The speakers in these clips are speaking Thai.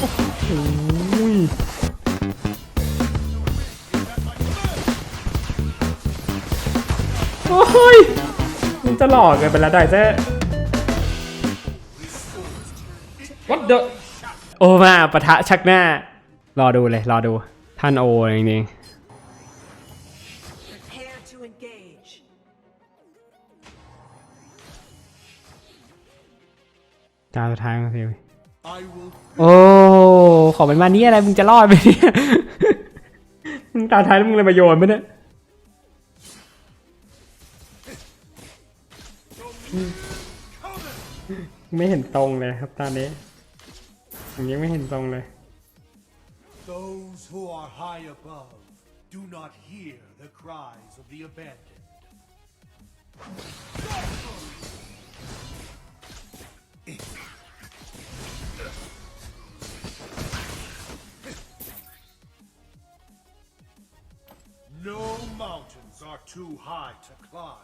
อุ้ยโอ้ยมันจะหลอกเกันไปแล้วได้เจ้ What the โอมาปะทะชักหน้า รอดูเลย รอดู ท่านโอจริง Prepare to engage. ๆตาสุดท้ายมาสิ I will โอ้ขอเป็นมานี้อะไรมึงจะรอดไหมเนี่ยมึงตาท้ายแล้วมึงเลยมาโยนไหมเนี่ยไม่เห็นตรงเลยครับตอนนี้ผมยังไม่เห็นตรงเลย those who are high above do not hear the cries of the abandoned. Are too high to climb.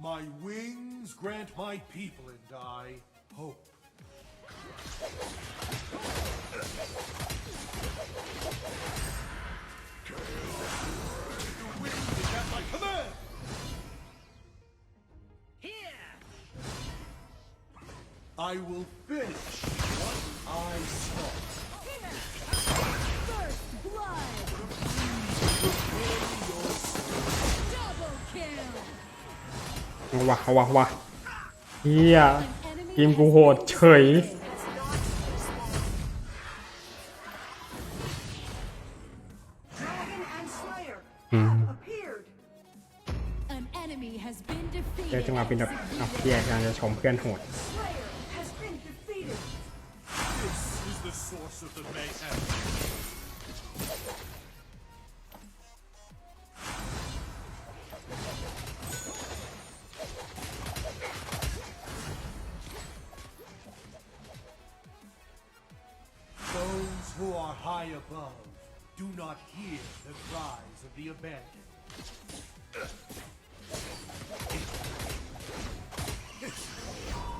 My wings grant my people and I I will finish what I start. First blood! Double kill! เอาวะเอาวะเอาวะเฮีย Enemy ทีมกูโหดเฉย Dragon and Slayer have appeared. An enemy has been เจอ defeated. จังหวะเป็นแบบเอาเฮียกำลังจะชมเพื่อนโหด Slayer has been defeated. This is the source of the mayhem. Those who are high above do not hear the cries of the abandoned.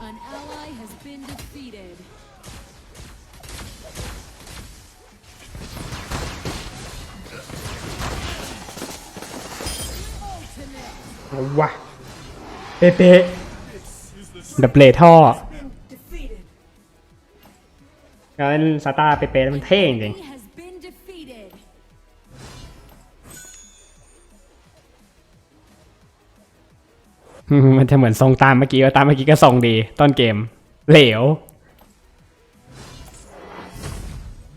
An ally has been defeated. Ultimate. เอาวะเป๊ะๆดับเบิลท่อ Been defeated. แล้วสตาร์เป๊ะๆแล้วมันเท่จริง Enemy has มันจะเหมือนทรงตามเมื่อกี้ว่าตามเมื่อกี้ก็ทรงดี ต้นเกม เหลว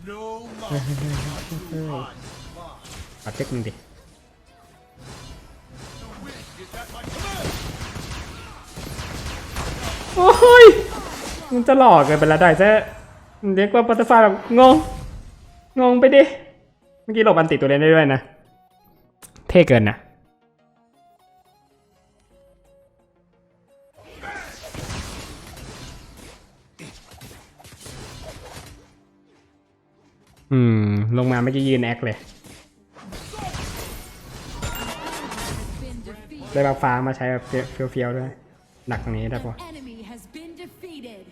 No mountains are too high to climb. ปัดเช็คมึงดิ The wind is at my command. โอ้ยมันจะหลอกเกันไปแล้วได้เจ้เรียกว่าบัตเตอร์ไฟแบบงง งงไปดิ เมื่อกี้หลบอันติตัวเล่นได้ด้วยนะ เท่เกินนะ อืม ลงมาเมื่อกี้ยืนแอคเลย Been defeated. ได้บัฟฟ้ามาใช้แบบเฟี้ยวๆด้วย หนักตรงนี้ได้ปะ Enemy has been defeated.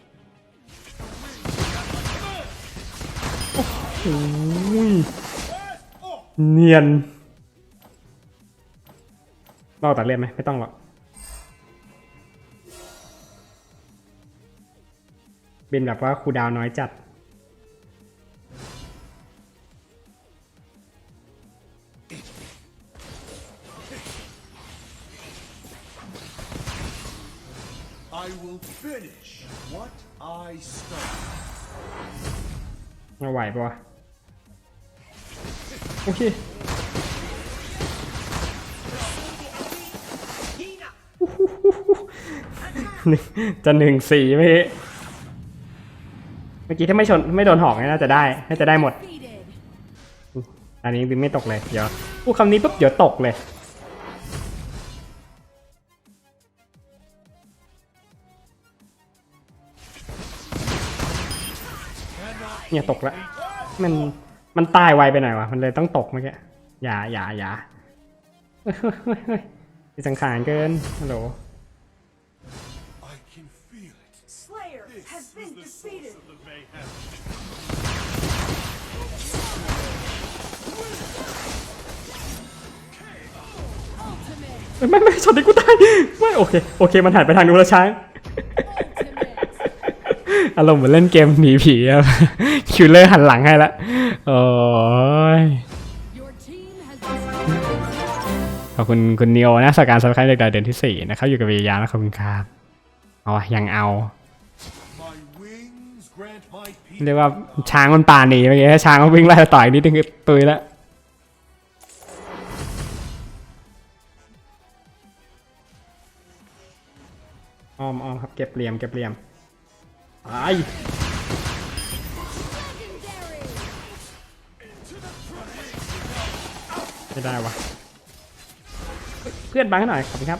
อุ้ยเนียนลอกตัดเลือดไหมไม่ต้องหรอกเป็นแบบว่าคูลดาวน์น้อยจัด เราไหวปะวะโอเคจะหนึ่งสี่มีเมื่อกี้ถ้าไม่ชนไม่โดนหอกน่าจะได้น่าจะได้หมด อันนี้บินไม่ตกเลย เดี๋ยวพูดคำนี้ปุ๊บเดี๋ยวตกเลย เนี่ยตกละมันมันตายไวไปหน่อยวะมันเลยต้องตกเมื่อกี้อย่าอย่าอย่าเฮ้ยเฮ้ยเฮ้ยเฮ้ยมีสังขารเกินฮัลโหล I can feel it. Slayer has This been is the source defeated. of the mayhem. เอ้ยไม่ไม่ช็อตนี้กูตายไม่โอเคโอเคมันหันไปทางนู้นแล้วช้าง Ultimate. อารมณ์เหมือนเล่นเกมหนีผีครับ คิวเลอร์หันหลังให้ละโอ้ยขอบคุณคุณนิโอนะสกการสับครเด็กดาเดือนที่สี่นะครับ อยู่กับวิญญาณนะขอบคุณครับเอาวะยังเอา เรียกว่าช้างมันป่าหนีเมื่อกี้ถ้าช้างมันวิ่งไล่ต่อยนิดนึงคือตุยละอ้อมอ้อมครับเก็บเหลี่ยมเก็บเหลี่ยม ไอ้ Legendary. ไม่ได้วะเฮ้ยเพื่อนบังให้หน่อยขอบคุณครับ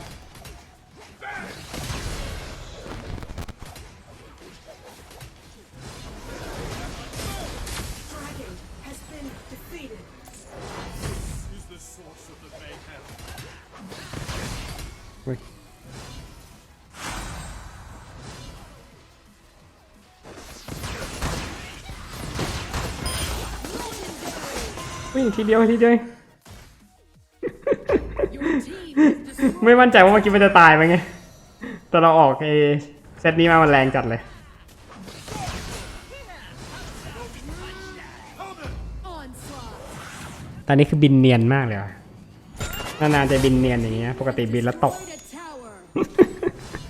วิ่งทีเดียวทีเดียว Your team has destroyed. ไม่มั่นใจว่าเมื่อกี้มันจะตายไหมไงแต่เราออกไอเซตนี้มามันแรงจัดเลย Onslaught. ตอนนี้คือบินเนียนมากเลยว่ะนานๆจะบินเนียนอย่างเงี้ย ปกติบินแล้วตก Destroyed a tower.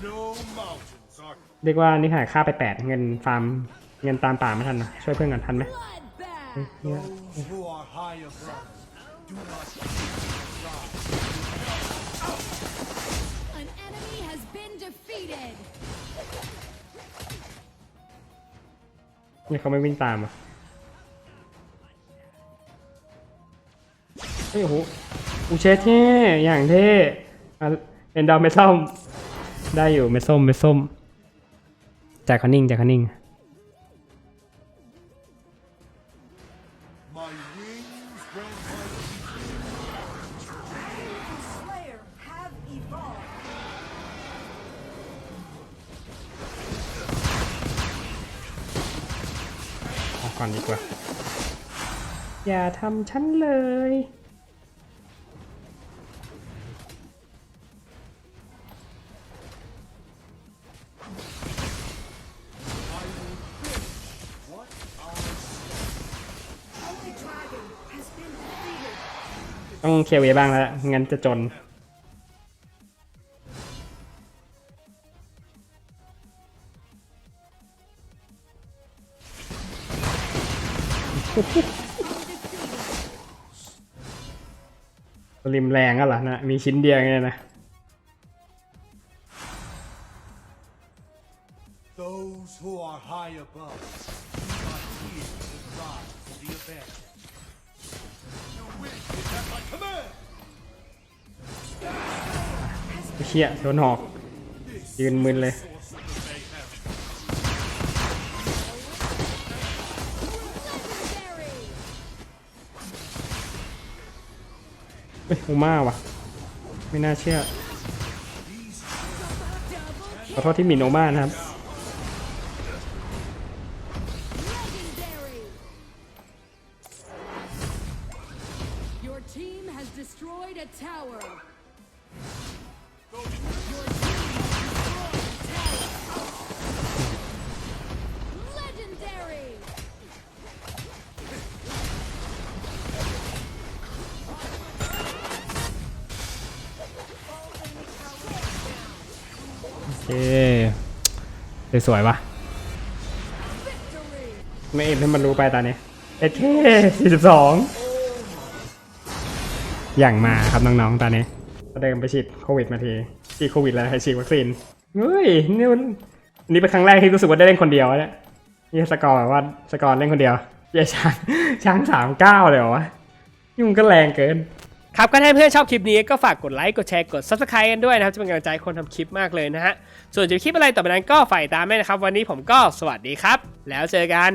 No mountains are เรียกว่านี่หายค่าไปแปดเงินฟาร์มเงินตามป่าไม่ทันนะช่วยเพื่อนกันทันไหม An enemy has been defeated. นี่เขาไม่วิ่งตามอะเฮ้ยโหอูเชสเท่อย่างเท่เอ็นดาวเมส้มได้อยู่เมส้มเมส้มแจ็คคอนนิ่งแจ็คคอนนิ่ง กก่อนดีกว่า อย่าทำฉันเลย Holy Dragon has been defeated. ต้องเคลียร์เวบ้างแล้ว งั้นจะจน ริมแรงก็เหรอนะ มีชิ้นเดียวไงนะ Those who are high above do not hear the cries of the abandoned. Your wish is at my command. ไอ้เชี่ยโดนหอก ยืนมึนเลย เอ้ยอูมาว่ะ ไม่น่าเชื่อ ขอโทษที่มินโอมานะครับ Your team has destroyed. เคสวยๆวะ Victory. ไม่เอ็นให้มันรู้ไปตอนนี้เอเคสี่สิบสองอย่างมาครับน้องๆตอนนี้เดินไปฉีดโควิดมาทีฉีดโควิดแล้วให้ฉีดวัคซีนเฮ้ยนี่มันนี่เป็นครั้งแรกที่รู้สึกว่าได้เล่นคนเดียวเนี่ยนี่สกอร์แบบว่าสกอร์เล่นคนเดียวเย้ช้างช้างสามเก้าเลยเหรอวะนี่มันก็แรงเกิน ครับก็ถ้าเพื่อนชอบคลิปนี้ก็ฝากกดไลค์กดแชร์กด subscribe กันด้วยนะครับ จะเป็นกำลังใจคนทำคลิปมากเลยนะฮะ ส่วนจะคลิปอะไรต่อไปนั้นก็ฝ่ายตามแม่นะครับ วันนี้ผมก็สวัสดีครับ แล้วเจอกัน